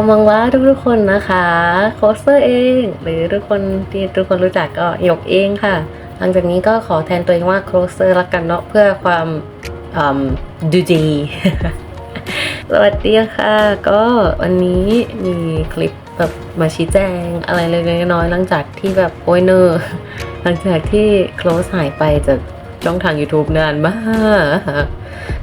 ก็มองว่าทุกๆคนนะคะโคสเตอร์เอง หรือทุกคนที่ทุกคนรู้จักก็หยกเองค่ะ หลังจากนี้ก็ขอแทนตัวเองว่าโคสเตอร์ละกันเนาะเพื่อความดูดีสวัสดีค่ะ ก็วันนี้มีคลิปแบบมาชี้แจงอะไรเล็กๆน้อยๆหลังจากที่แบบโอยเนอร์หลังจากที่ close หายไปจากช่องทาง YouTube นานมาก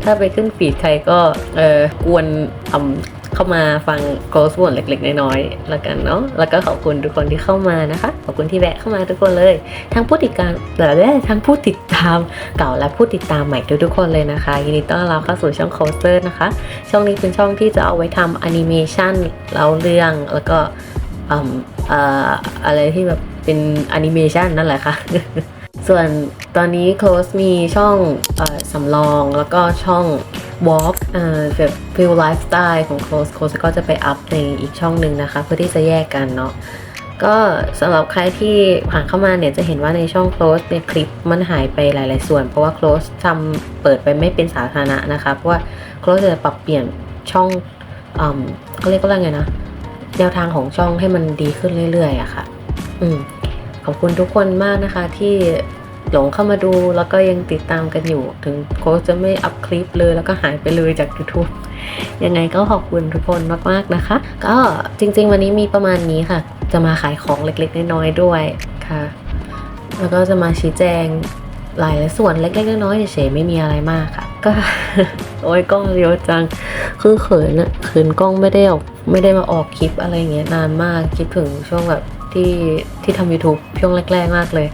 ถ้าไปขึ้นฟีดใครก็เออกวนทำ เข้ามาฟัง close บ่นเล็ก ๆ น้อยๆแล้วกันเนาะแล้วก็ขอบคุณทุกคนที่เข้ามานะคะ ขอบคุณที่แวะเข้ามาทุกคนเลย ทั้งผู้ติดตามแต่และทั้งผู้ติดตามเก่าและผู้ติดตามใหม่ทุกๆคนเลยนะคะยินดีต้อนรับเข้าสู่ช่อง c o a s t e r นะคะ ช่องนี้เป็นช่องที่จะเอาไว้ทำแอนิเมชันเล่าเรื่องแล้วก็ออออะไรที่แบบเป็นแอนิเมชันนั่นแหละค่ะ ส่วนตอนนี้ Close มีช่องอสำรองแล้วก็ช่อง Walk เอ่อแบบฟิลไลฟ์สไตล์ของ Close Close ก็จะไปอัพในอีกช่องหนึ่งนะคะ เพื่อที่จะแยกกันเนาะก็สำหรับใครที่ผ่านเข้ามาเนี่ยจะเห็นว่าในช่อง Close ในคลิปมันหายไปหลาย ๆ ส่วน เพราะว่า Close ทำเปิดไปไม่เป็นสาธารณะนะคะ เพราะว่า Close จะปรับเปลี่ยนช่องอืมเขาเรียกว่าไงนะแนวทางของช่องให้มันดีขึ้นเรื่อย ๆอะค่ะ อืมขอบคุณทุกคนมากนะคะที่ หลงเข้ามาดูแล้วก็ยังติดตามกันอยู่ ถึงโค้ชจะไม่อัพคลิปเลยแล้วก็หายไปเลยจาก YouTube ยังไงก็ขอบคุณทุกคนมาก ๆ นะคะ ก็จริง ๆ วันนี้มีประมาณนี้ค่ะ จะมาขายของเล็ก ๆ น้อยๆด้วยค่ะ แล้วก็จะมาชี้แจงหลายส่วนเล็ก ๆ น้อยๆเฉยๆไม่มีอะไรมากค่ะ ก็โอ้ยกล้องเยอะจัง คือเขินอะเขินกล้องไม่ได้ออกไม่ได้มาออกคลิปอะไรอย่างเงี้ยนานมากคิดถึงช่วงแบบที่ที่ทำ YouTube ช่วงแรก ๆ มากเลย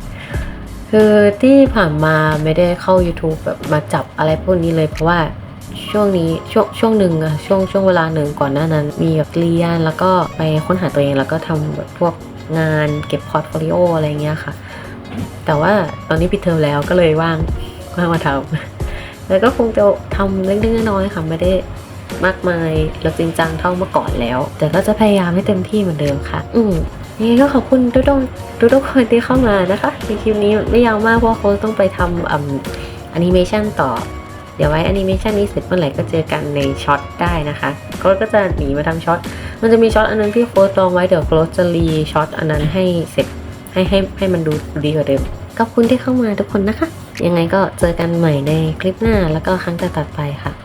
คือที่ผ่านมาไม่ได้เข้า YouTube แบบมาจับอะไรพวกนี้เลยเพราะว่าช่วงนี้ช่วงช่วงหนึ่งอะช่วงช่วงเวลาหนึ่งก่อนหน้านั้น มีแบบเรียนแล้วก็ไปค้นหาตัวเองแล้วก็ทำแบบพวกงานเก็บพอร์ตโฟลิโออะไรเงี้ยค่ะ แต่ว่าตอนนี้ปิดเทอมแล้วก็เลยว่างว่างมาทำแล้วก็คงจะทำเล็กๆน้อยๆค่ะไม่ได้มากมายแล้วจริงจังเท่าเมื่อก่อนแล้ว แต่ก็จะพยายามให้เต็มที่เหมือนเดิมค่ะ อืม ยังไงก็ขอบคุณทุกท่านทุกคนที่เข้ามานะคะ ในคลิปนี้ไม่ยาวมากเพราะเขาต้องไปทำอืมแอนิเมชันต่อ เดี๋ยวไว้แอนิเมชันนี้เสร็จเมื่อไหร่ก็เจอกันในช็อตได้นะคะโค้ดก็จะหนีมาทำช็อต มันจะมีช็อตอันนึงที่โค้ดลองไว้เดี๋ยวโค้ดจะรีช็อตอันนั้นให้เสร็จให้ให้ให้มันดูดีกว่าเดิม ขอบคุณที่เข้ามาทุกคนนะคะ ยังไงก็เจอกันใหม่ในคลิปหน้าแล้วก็ครั้งต่อๆไปค่ะ